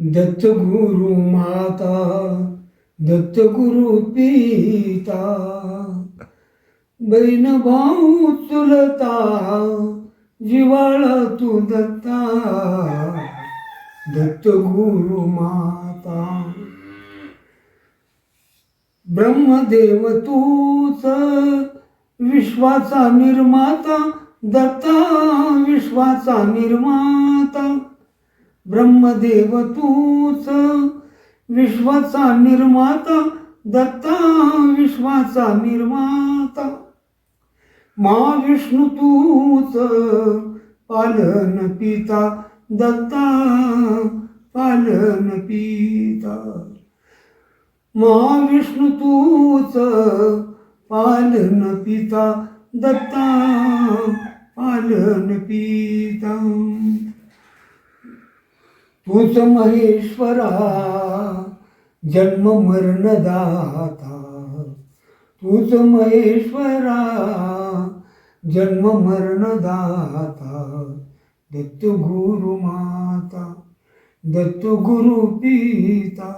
दत्तगुरु माता दत्त गुरु पिता बहीण भाऊ चुलता जिवाळा तू दत्ता दत्तगुरु माता. ब्रह्मदेव तूच विश्वाचा निर्माता दत्ता विश्वाचा निर्माता. ब्रह्मदेव तूच. विश्वाचा निर्माता दत्ता विश्वाचा निर्माता. महाविष्णू तूच. पालन पिता दत्ता पालन पिता. महाविष्णू तूच. पालन पिता दत्ता पालन पिता. तूच महेश्वरा जन्म मरण दाता तूच महेश्वरा जन्म मरण दाता दत्त गुरु माता दत्त गुरु पिता.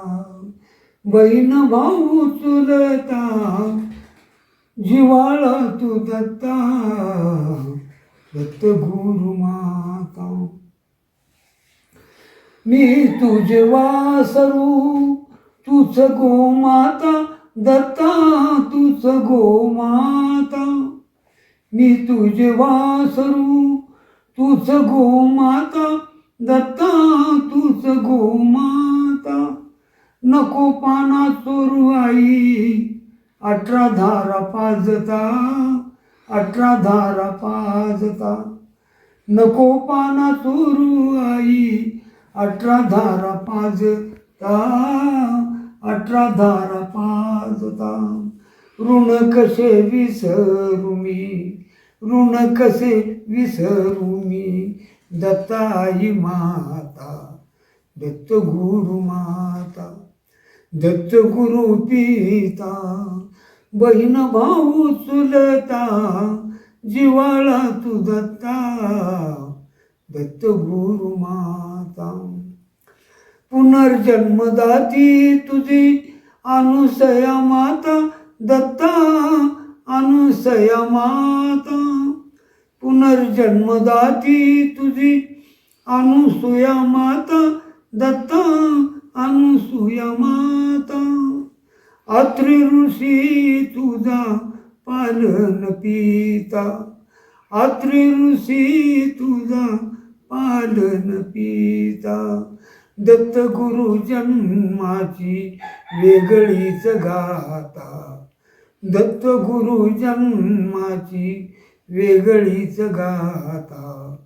बहीण भाऊ चुलता जिवाळ तू दत्ता. दत्त गुरु माता मी तुझे वासरू तूच गोमाता दत्ता तूच गोमाता. मी तुझे वासरू तूच गोमाता दत्ता तूच गोमाता. नको पाना चोरू आई अठरा धारा पाजता अठरा धारा पाजता. नको पाना चोरू आई अठरा धारा पाजता अठरा धारा पाजता ऋण कसे विसरू मी? ऋण कसे विसरू मी? दत्ताई माता दत्त गुरु माता दत्त गुरु पिता. बहीण भाऊ चुलता जिवाळा तू दत्ता. दत्त माता पुनर्जन्मदाती तुझी अनुसया माता दत्ता अनुसया माता। पुनर्जन्मदाती तुझी अनुसूया माता दत्ता अनुसूया माता। अत्रि ऋषी तुझा पालन पिता। अत्रि ऋषी तुझा पालन पिता. दत्त गुरु जन्माची वेगळीच गाता दत्त गुरु जन्माची वेगळीच गाता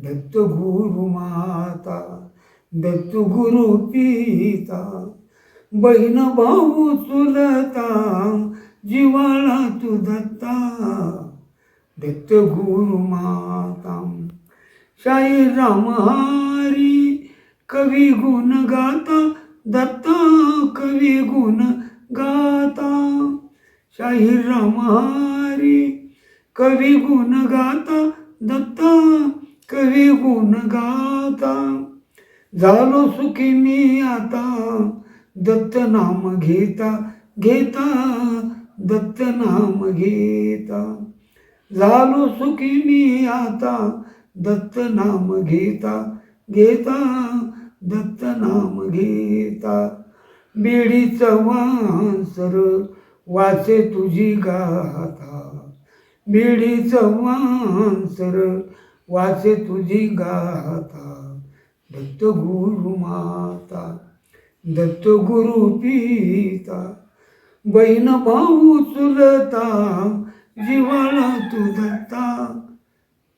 दत्त गुरु माता दत्त गुरु पिता. बहीण भाऊ चुलता जीवा दत्त गुरु माता शाही रामहारी कवी गुण गाता दत्ता कवी गुण गाता शाही रामहारी कवी गुण गाता दत्ता कवी गुण गाता झालो सुखी मी आता दत्त नाम घेता घेता दत्त नाम घेता। झालो सुखी मी आता. दत्त नाम घेता घेता. दत्त नाम घेता. बेडीचं वासर वाचे तुझी गाथा. बेडीचं वासर वाचे तुझी गाथा. दत्त गुरु माता दत्त गुरु पिता. बहीण भाऊ चुलता जीवाला तू दत्ता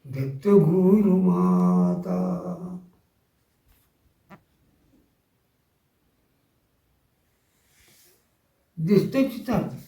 दत्त गुरु माता. दिसते चित्र